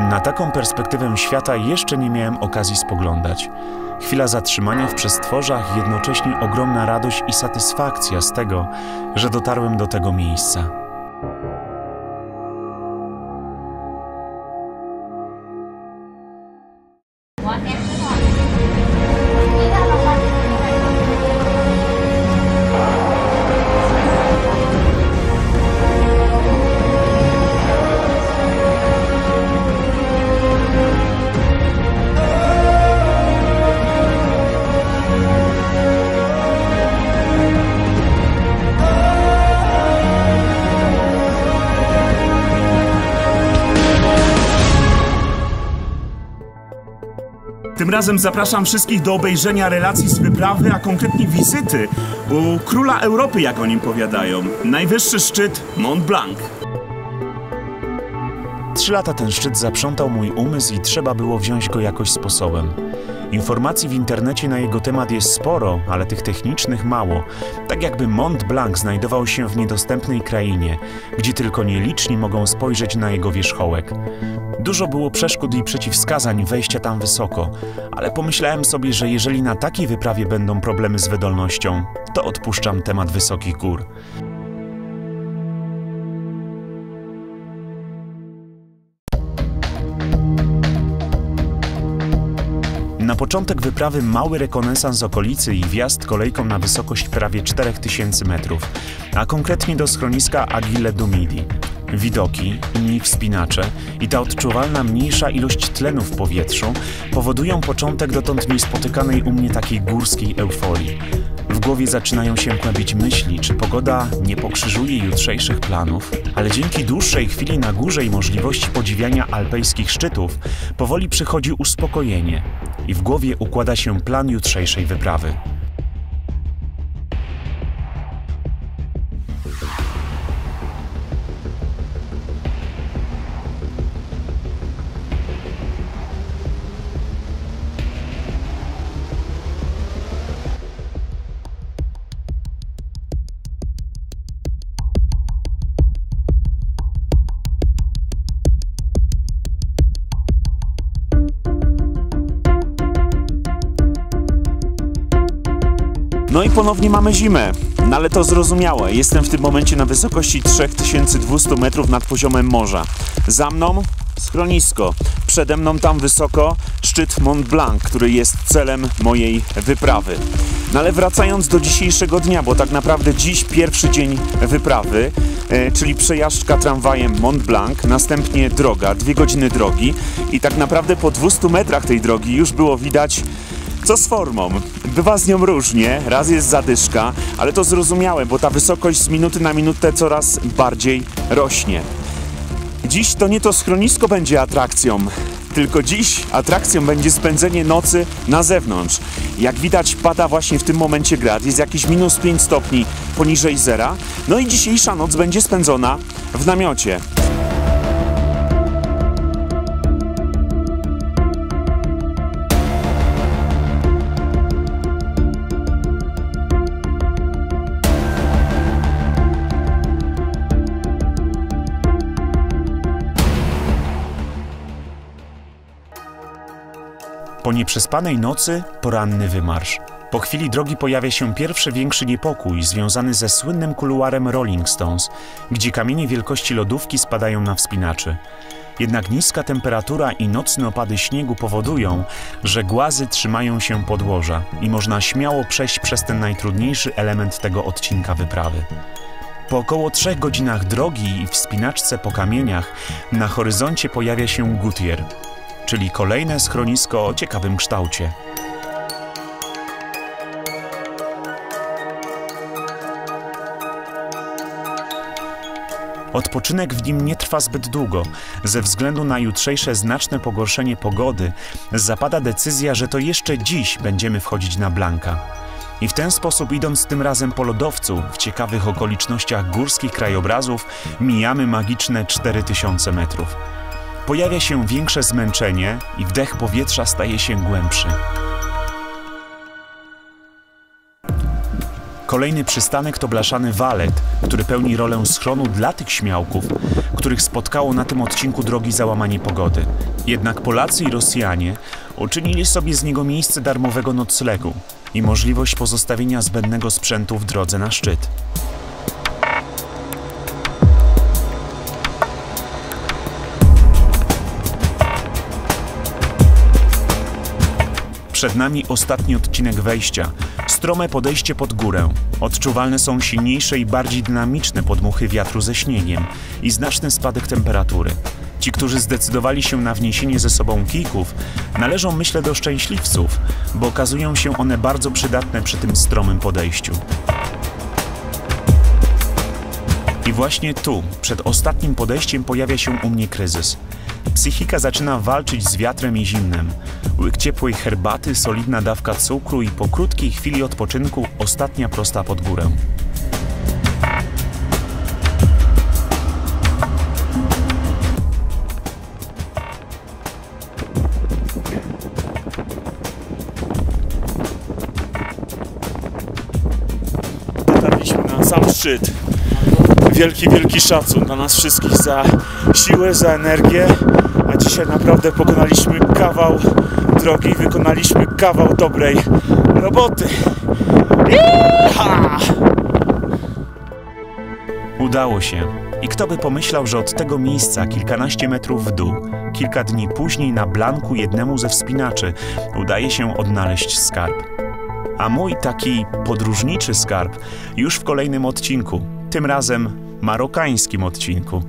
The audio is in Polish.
Na taką perspektywę świata jeszcze nie miałem okazji spoglądać. Chwila zatrzymania w przestworzach, jednocześnie ogromna radość i satysfakcja z tego, że dotarłem do tego miejsca. Tym razem zapraszam wszystkich do obejrzenia relacji z wyprawy, a konkretnie wizyty u króla Europy, jak o nim powiadają. Najwyższy szczyt Mont Blanc. Trzy lata ten szczyt zaprzątał mój umysł i trzeba było wziąć go jakoś sposobem. Informacji w internecie na jego temat jest sporo, ale tych technicznych mało. Tak jakby Mont Blanc znajdował się w niedostępnej krainie, gdzie tylko nieliczni mogą spojrzeć na jego wierzchołek. Dużo było przeszkód i przeciwwskazań wejścia tam wysoko, ale pomyślałem sobie, że jeżeli na takiej wyprawie będą problemy z wydolnością, to odpuszczam temat wysokich gór. Na początek wyprawy mały rekonesans okolicy i wjazd kolejką na wysokość prawie 4000 metrów, a konkretnie do schroniska Agile du Midi. Widoki, inni wspinacze i ta odczuwalna mniejsza ilość tlenu w powietrzu powodują początek dotąd niespotykanej u mnie takiej górskiej euforii. W głowie zaczynają się kłębić myśli, czy pogoda nie pokrzyżuje jutrzejszych planów, ale dzięki dłuższej chwili na górze i możliwości podziwiania alpejskich szczytów, powoli przychodzi uspokojenie i w głowie układa się plan jutrzejszej wyprawy. No i ponownie mamy zimę. No ale to zrozumiałe. Jestem w tym momencie na wysokości 3200 metrów nad poziomem morza. Za mną schronisko. Przede mną tam wysoko szczyt Mont Blanc, który jest celem mojej wyprawy. No ale wracając do dzisiejszego dnia, bo tak naprawdę dziś pierwszy dzień wyprawy, e, czyli przejażdżka tramwajem Mont Blanc, następnie droga, dwie godziny drogi i tak naprawdę po 200 metrach tej drogi już było widać co z formą? Bywa z nią różnie, raz jest zadyszka, ale to zrozumiałe, bo ta wysokość z minuty na minutę coraz bardziej rośnie. Dziś to nie to schronisko będzie atrakcją, tylko dziś atrakcją będzie spędzenie nocy na zewnątrz. Jak widać pada właśnie w tym momencie grad, jest jakieś minus 5 stopni poniżej zera, no i dzisiejsza noc będzie spędzona w namiocie. Po nieprzespanej nocy poranny wymarsz. Po chwili drogi pojawia się pierwszy większy niepokój związany ze słynnym kuluarem Rolling Stones, gdzie kamienie wielkości lodówki spadają na wspinaczy. Jednak niska temperatura i nocne opady śniegu powodują, że głazy trzymają się podłoża i można śmiało przejść przez ten najtrudniejszy element tego odcinka wyprawy. Po około trzech godzinach drogi i wspinaczce po kamieniach na horyzoncie pojawia się Gutier, czyli kolejne schronisko o ciekawym kształcie. Odpoczynek w nim nie trwa zbyt długo. Ze względu na jutrzejsze znaczne pogorszenie pogody, zapada decyzja, że to jeszcze dziś będziemy wchodzić na Blanka. I w ten sposób, idąc tym razem po lodowcu, w ciekawych okolicznościach górskich krajobrazów, mijamy magiczne 4000 metrów. Pojawia się większe zmęczenie i wdech powietrza staje się głębszy. Kolejny przystanek to blaszany walet, który pełni rolę schronu dla tych śmiałków, których spotkało na tym odcinku drogi załamanie pogody. Jednak Polacy i Rosjanie uczynili sobie z niego miejsce darmowego noclegu i możliwość pozostawienia zbędnego sprzętu w drodze na szczyt. Przed nami ostatni odcinek wejścia. Strome podejście pod górę. Odczuwalne są silniejsze i bardziej dynamiczne podmuchy wiatru ze śniegiem i znaczny spadek temperatury. Ci, którzy zdecydowali się na wniesienie ze sobą kijków, należą myślę do szczęśliwców, bo okazują się one bardzo przydatne przy tym stromym podejściu. I właśnie tu, przed ostatnim podejściem, pojawia się u mnie kryzys. Psychika zaczyna walczyć z wiatrem i zimnem. Łyk ciepłej herbaty, solidna dawka cukru i po krótkiej chwili odpoczynku ostatnia prosta pod górę. Dotarliśmy na sam szczyt. Wielki, wielki szacun dla nas wszystkich za siłę, za energię. A dzisiaj naprawdę pokonaliśmy kawał drogi, wykonaliśmy kawał dobrej roboty. Jecha! Udało się. I kto by pomyślał, że od tego miejsca kilkanaście metrów w dół, kilka dni później na blanku jednemu ze wspinaczy udaje się odnaleźć skarb. A mój taki podróżniczy skarb już w kolejnym odcinku, tym razem marokańskim odcinku.